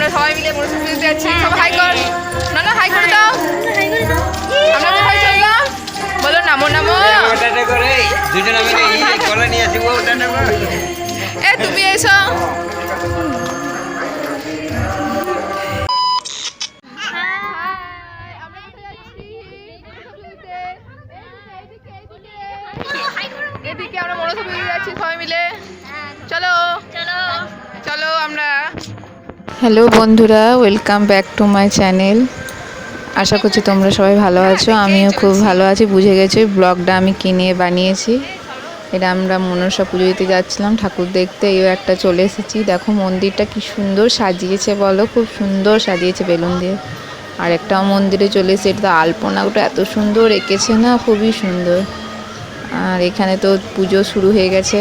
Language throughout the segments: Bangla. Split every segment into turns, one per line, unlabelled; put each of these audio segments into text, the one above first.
আমরা সবাই মিলে পুজোতে যাচ্ছি সবাই হাই কর। না না হাই করে দাও। আমরা কোথায় চললাম বলো নামো নামো।
টাটা করে দুজনে মিলে এই কলা নিয়ে আসব টাটা করে।
এ তুমি এসো। এদিকে আমরা মনসা পুজোতে যাচ্ছি সবাই মিলে।
হ্যালো বন্ধুরা welcome back to my channel আশা করছি তোমরা সবাই ভালো আছো, আমিও খুব ভালো আছি, বুঝে গেছি ব্লগটা আমি কিনে বানিয়েছি। এটা আমরা মনসা পুজো দিতে যাচ্ছিলাম, ঠাকুর দেখতে এও একটা চলে এসেছি। দেখো মন্দিরটা কি সুন্দর সাজিয়েছে বলো, খুব সুন্দর সাজিয়েছে বেলুন দিয়ে। আর একটা মন্দিরে চলে এসেছে, এটা তো আলপনাটা এত সুন্দর, এঁকেছে না, খুবই সুন্দর। আর এখানে তো পুজো শুরু হয়ে গেছে।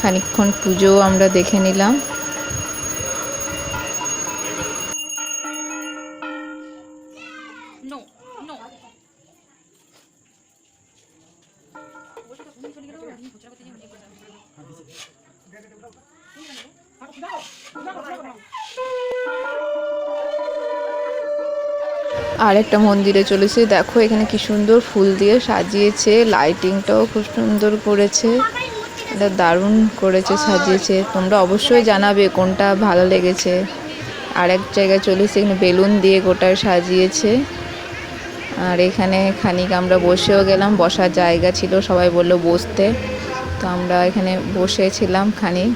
খানিকক্ষণ পুজো আমরা দেখে নিলাম। আর একটা মন্দিরে চলেছে। দেখো এখানে কি সুন্দর ফুল দিয়ে সাজিয়েছে। লাইটিংটাও খুব সুন্দর করেছে। এটা দারুণ করেছে, সাজিয়েছে। তোমরা অবশ্যই জানাবে কোনটা ভালো লেগেছে। আর এক জায়গায় চলেছে, এখানে বেলুন দিয়ে গোটা সাজিয়েছে। আর এখানে খানিক আমরা বসেও গেলাম, বসার জায়গা ছিল, সবাই বলল বসতে। তো আমরা এখানে বসেছিলাম খানিক।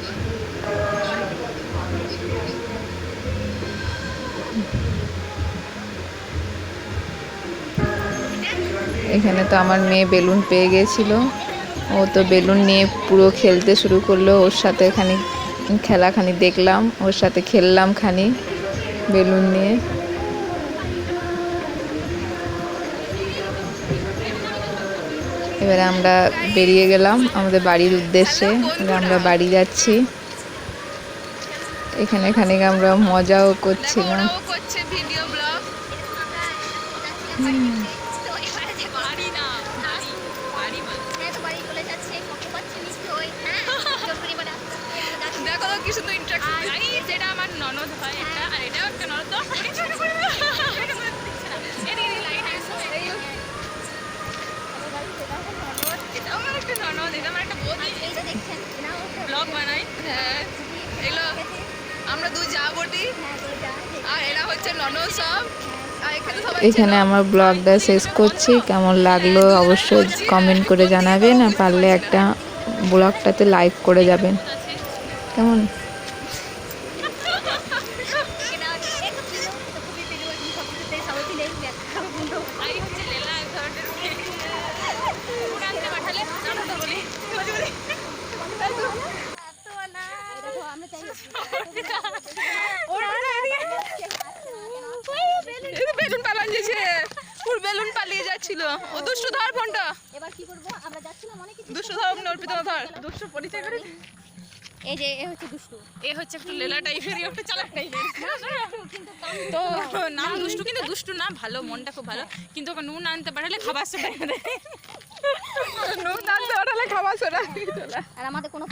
এখানে তো আমার মেয়ে বেলুন পেয়ে গেছিল। ও তো বেলুন নিয়ে পুরো খেলতে শুরু করল। ওর সাথে খানি খেলা খানি দেখলাম। ওর সাথে খেললাম খানি বেলুন নিয়ে। এবারে আমরা বেরিয়ে গেলাম আমাদের বাড়ির উদ্দেশ্যে। এবার আমরা বাড়ি যাচ্ছি। এখানে এখানে আমরা মজাও করছিলাম
ওরাও করছে দেখো কি সুন্দর
যেটা আমার ননদ হয় এটা আর এটাও একটা ননদ।
হ্যাঁ। এখানে
আমার ব্লগটা শেষ করছি। কেমন লাগল অবশ্যই কমেন্ট করে জানাবেন। আর পারলে একটা ব্লগটাতে লাইক করে যাবেন। কেমন?
বেলুন পালান পুরো বেলুন পালিয়ে যাচ্ছিল। ও দুষ্টু ধর ফোনটা।
এবার কি করব? আমরা যাচ্ছিলাম অনেক কিছু
দুষ্টু ধর অর্পিতা ধর। দুষ্টু পরিচয় করে
এই যে এ হচ্ছে দুষ্টু।
এ হচ্ছে একটু লেলা টাইপের এ একটু চালাক টাইপের। তো নাম দুষ্টু কিন্তু দুষ্টু না ভালো মনটা খুব ভালো। কিন্তু ওকে নুন আনতে পারলে খাবার সময়
নুন আনতে ওঠালে খাবার
আর আমাদের কোনো